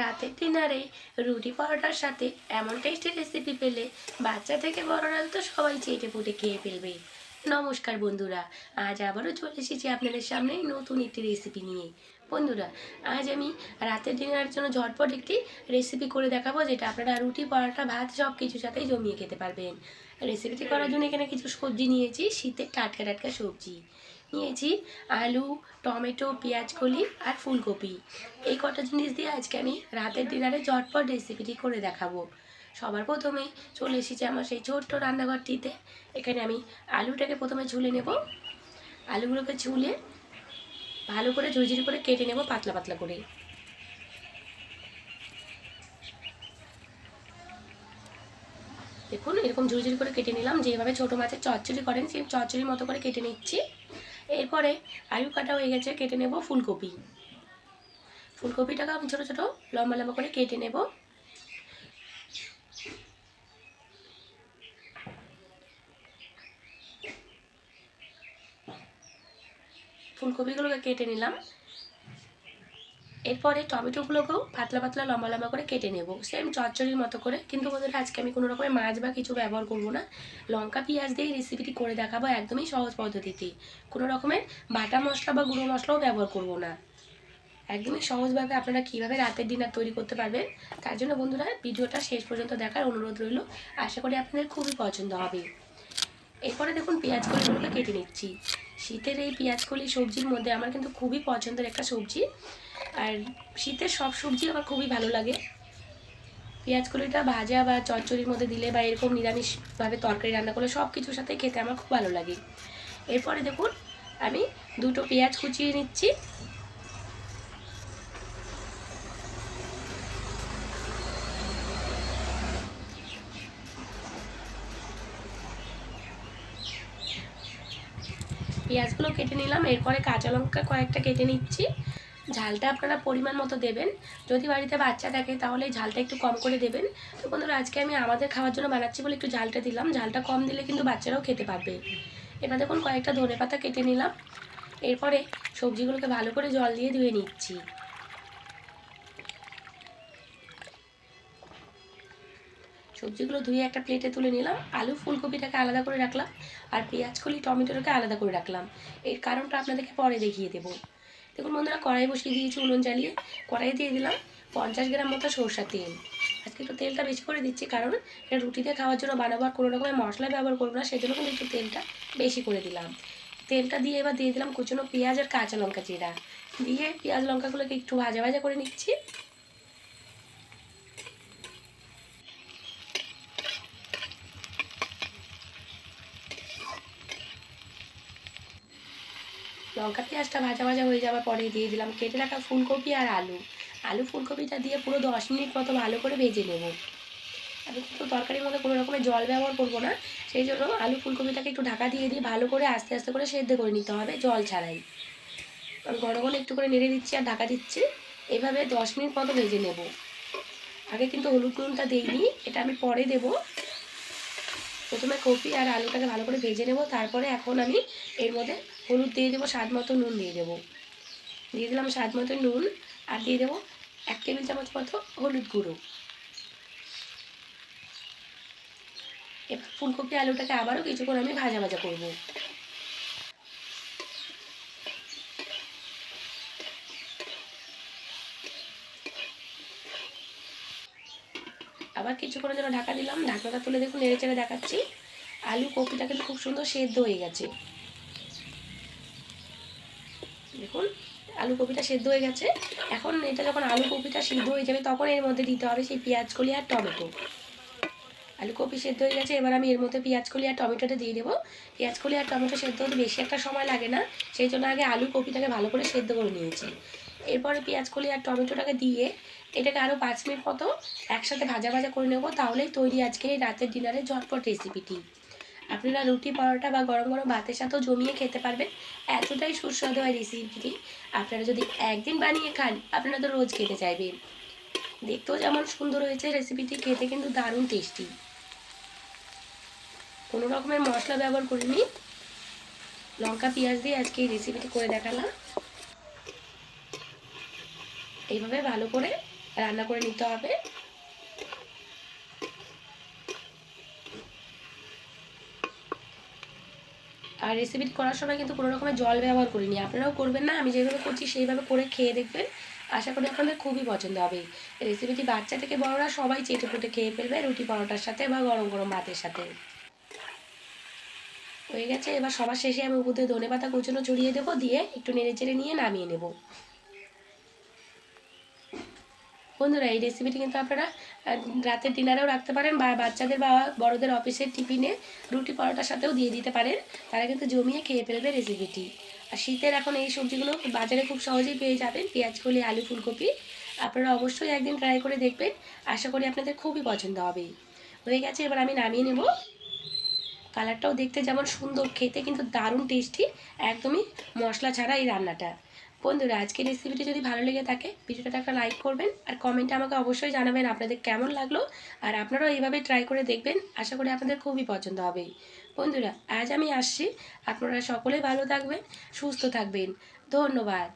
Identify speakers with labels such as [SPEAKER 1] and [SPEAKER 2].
[SPEAKER 1] রাতের ডিনারে রুটি পরোটার সাথে এমন টেস্টি রেসিপি পেলে বাচ্চা থেকে বড়রা তো সবাই চেটে পুটে খেয়ে ফেলবে। নমস্কার বন্ধুরা, আজ আবারও চলে এসেছি আপনাদের সামনে নতুন একটি রেসিপি নিয়ে। বন্ধুরা, আজ আমি রাতের ডিনারের জন্য ঝটপট একটি রেসিপি করে দেখাবো যেটা আপনারা রুটি, পরোটা, ভাত সব কিছুর সাথেই জমিয়ে খেতে পারবেন। রেসিপিটি করার জন্য এখানে কিছু সবজি নিয়েছি, শীতের টাটকা টাটকা সবজি। নিয়েছি আলু, টমেটো পেঁয়াজ কলি আর ফুলকপি। এই কটা জিনিস দিয়ে আজকে আমি রাতের ডিনারে ঝটপট রেসিপিটি করে দেখাবো। সবার প্রথমে চলে এসেছি আমার সেই ছোট্ট রান্নাঘরটিতে। এখানে আমি আলুটাকে প্রথমে ঝুলে নেব। আলুগুলোকে ঝুলে ভালো করে ঝুরঝুরি করে কেটে নেব পাতলা পাতলা করে। দেখুন, এরকম ঝুরঝুরি করে কেটে নিলাম। যেভাবে ছোটো মাছের চচ্চড়ি করেন সেই চচ্চড়ির মতো করে কেটে নিচ্ছি। এরপরে আলু কাটা হয়ে গেছে, কেটে নেব ফুলকপি। ফুলকপিটাকে আমি ছোটো ছোটো লম্বা লম্বা করে কেটে নেব। ফুলকপিগুলোকে কেটে নিলাম। এরপরে টমেটোগুলোকেও পাতলা পাতলা, লম্বা লম্বা করে কেটে নেব। সেম চচ্চড়ির মতো করে। কিন্তু বন্ধুরা আজকে আমি কোনো রকমের মাছ বা কিছু ব্যবহার করব না। লঙ্কা, পেঁয়াজ দিয়ে রেসিপিটি করে দেখাবো একদমই সহজ পদ্ধতিতে। কোনো রকমের বাটা মশলা বা গুঁড়ো মশলাও ব্যবহার করব না। একদমই সহজভাবে আপনারা কীভাবে রাতের ডিনার তৈরি করতে পারবেন, তার জন্য বন্ধুরা ভিডিওটা শেষ পর্যন্ত দেখার অনুরোধ রইল। আশা করি আপনাদের খুবই পছন্দ হবে। এরপরে দেখুন পেঁয়াজ কলিগুলোকে কেটে নিচ্ছি। শীতের এই পেঁয়াজ কলি সবজির মধ্যে আমার কিন্তু খুবই পছন্দের একটা সবজি। আর শীতের সব সবজি আমার খুবই ভালো লাগে। পেঁয়াজ কলিটা ভাজা বা চচ্চড়ির মধ্যে দিলে বা এরকম নিরামিষভাবে তরকারি রান্না করলে সব কিছুর সাথে খেতে আমার খুব ভালো লাগে। এরপরে দেখুন, আমি দুটো পেঁয়াজ কুচিয়ে নিচ্ছি। পেঁয়াজগুলো কেটে নিলাম, এরপরে কাঁচা লঙ্কা কয়েকটা কেটে নিচ্ছি। ঝালটা আপনারা পরিমাণ মতো দেবেন। যদি বাড়িতে বাচ্চা থাকে তাহলে ঝালটা একটু কম করে দেবেন। তো বন্ধুরা, আজকে আমি আমাদের খাওয়ার জন্য বানাচ্ছি বলে একটু ঝালটা দিলাম। ঝালটা কম দিলে কিন্তু বাচ্চারাও খেতে পারবে। এবার দেখুন, কয়েকটা ধনে পাতা কেটে নিলাম। এরপরে সবজিগুলোকে ভালো করে জল দিয়ে ধুয়ে নিচ্ছি। সবজিগুলো ধুয়ে একটা প্লেটে তুলে নিলাম। আলু ফুলকপিটাকে আলাদা করে রাখলাম। আর পেঁয়াজ কলি টমেটোটাকে আলাদা করে রাখলাম। এর কারণটা আপনাদেরকে পরে দেখিয়ে দেবো। দেখুন বন্ধুরা কড়াই বসিয়ে দিয়েছি উনুন জ্বালিয়ে। কড়াই দিয়ে দিলাম পঞ্চাশ গ্রাম মতো সরষার তেল। আজকে একটু তেলটা বেশি করে দিচ্ছি কারণ এটা রুটিতে খাওয়ার জন্য বানাবো আর কোনো রকমের মশলা ব্যবহার করব না, সেজন্য কিন্তু একটু তেলটা বেশি করে দিলাম। তেলটা দিয়ে এবার দিয়ে দিলাম কুচনো পেঁয়াজ আর কাঁচা লঙ্কা জিরা। দিয়ে পেঁয়াজ লঙ্কাগুলোকে একটু ভাজা ভাজা করে নিচ্ছি। লঙ্কা পেঁয়াজটা ভাজা ভাজা হয়ে যাওয়ার পরে দিয়ে দিলাম কেটে রাখা ফুলকপি আর আলু। আলু ফুলকপিটা দিয়ে পুরো দশ মিনিট মতো ভালো করে ভেজে নেব। আমি কিন্তু তরকারির মধ্যে কোনো রকমের জল ব্যবহার করব না, সেই জন্য আলু ফুলকপিটাকে একটু ঢাকা দিয়ে দিয়ে ভালো করে আস্তে আস্তে করে সেদ্ধ করে নিতে হবে জল ছাড়াই। আমি ঘন ঘন একটু করে নেড়ে দিচ্ছি আর ঢাকা দিচ্ছি, এভাবে দশ মিনিট মতো ভেজে নেব। আগে কিন্তু হলুদ নুনটা দিইনি, এটা আমি পরে দেবো। প্রথমে কপি আর আলুটাকে ভালো করে ভেজে নেব, তারপরে এখন আমি এর মধ্যে হলুদ দিয়ে দেবো, স্বাদ মতো নুন দিয়ে দেবো। দিয়ে দিলাম স্বাদ মতো নুন আর দিয়ে দেবো এক টেবিল চামচ মতো হলুদ গুঁড়ো। এবার ফুলকপি আলুটাকে আবারও কিছুক্ষণ আমি ভাজা ভাজা করব। আবার কিছুক্ষণের জন্য ঢাকা দিলাম। ঢাকনাটা তুলে দেখুন, নেড়ে চেড়ে দেখাচ্ছি। আলু কপিটা কিন্তু খুব সুন্দর সেদ্ধ হয়ে গেছে। দেখুন, আলু কপিটা সেদ্ধ হয়ে গেছে। এখন এটা যখন আলু কপিটা সিদ্ধ হয়ে যাবে, তখন এর মধ্যে দিতে হবে সেই পেঁয়াজ কলি আর টমেটো। আলু কপি সেদ্ধ হয়ে গেছে, এবার আমি এর মধ্যে পেঁয়াজ কলি আর টমেটোটা দিয়ে দেবো। পেঁয়াজ কলি আর টমেটো সেদ্ধ হতে বেশি একটা সময় লাগে না, সেই জন্য আগে আলু কপিটাকে ভালো করে সেদ্ধ করে নিয়েছি। এরপরে পেঁয়াজ কলি আর টমেটোটাকে দিয়ে এটাকে আরও পাঁচ মিনিট মতো একসাথে ভাজা ভাজা করে নেব। তাহলেই তৈরি আজকে রাতের ডিনারে ঝটপট রেসিপিটি আপনারা রুটি, পরোটা বা গরম গরম ভাতের সাথেও জমিয়ে খেতে পারবেন। এতটাই সুস্বাদু হয় রেসিপিটি আপনারা যদি একদিন বানিয়ে খান, আপনারা তো রোজ খেতে চাইবেন। দেখতেও যেমন সুন্দর হয়েছে রেসিপিটি খেতে কিন্তু দারুণ টেস্টি কোনো রকমের মশলা ব্যবহার করিনি। লঙ্কা, পেঁয়াজ দিয়ে আজকে এই রেসিপিটি করে দেখালাম। এইভাবে ভালো করে রান্না করে নিতে হবে। আর রেসিপিটি করার সময় কিন্তু কোনো রকমের জল ব্যবহার করিনি। আপনারাও করবেন না, আমি যেভাবে করছি সেইভাবে করে খেয়ে দেখবেন। আশা করি আপনাদের খুবই পছন্দ হবে। রেসিপিটি বাচ্চা থেকে বড়রা সবাই চেটে পুটে খেয়ে ফেলবে রুটি পরোটার সাথে বা গরম গরম ভাতের সাথে। হয়ে গেছে, এবার সবার শেষে আমি উপর ধনে পাতা কুচনো ছড়িয়ে দেবো, দিয়ে একটু নেড়ে চেড়ে নিয়ে নামিয়ে নেব। বন্ধুরা, এই রেসিপিটি কিন্তু আপনারা রাতের ডিনারেও রাখতে পারেন বা বাচ্চাদের বা বড়দের অফিসের টিফিনে রুটি পরোটার সাথেও দিয়ে দিতে পারেন। তারা কিন্তু জমিয়ে খেয়ে ফেলবে রেসিপিটি আর শীতের এখন এই সবজিগুলো বাজারে খুব সহজেই পেয়ে যাবেন পেঁয়াজ কলি আলু ফুলকপি। আপনারা অবশ্যই একদিন ট্রাই করে দেখবেন। আশা করি আপনাদের খুবই পছন্দ হবে। হয়ে গেছে, এবার আমি নামিয়ে নেব। কালারটাও দেখতে যেমন সুন্দর, খেতে কিন্তু দারুণ টেস্টি একদমই মশলা ছাড়া এই রান্নাটা। বন্ধুরা, আজকের রেসিপিটি যদি ভালো লেগে থাকে ভিডিওটা একটা লাইক করবেন আর কমেন্টে আমাকে অবশ্যই জানাবেন আপনাদের কেমন লাগল আর আপনারাও এইভাবে ট্রাই করে দেখবেন। আশা করি আপনাদের খুবই পছন্দ হবে। বন্ধুরা, আজ আমি আসছি। আপনারা সকলে ভালো থাকবেন, সুস্থ থাকবেন। ধন্যবাদ।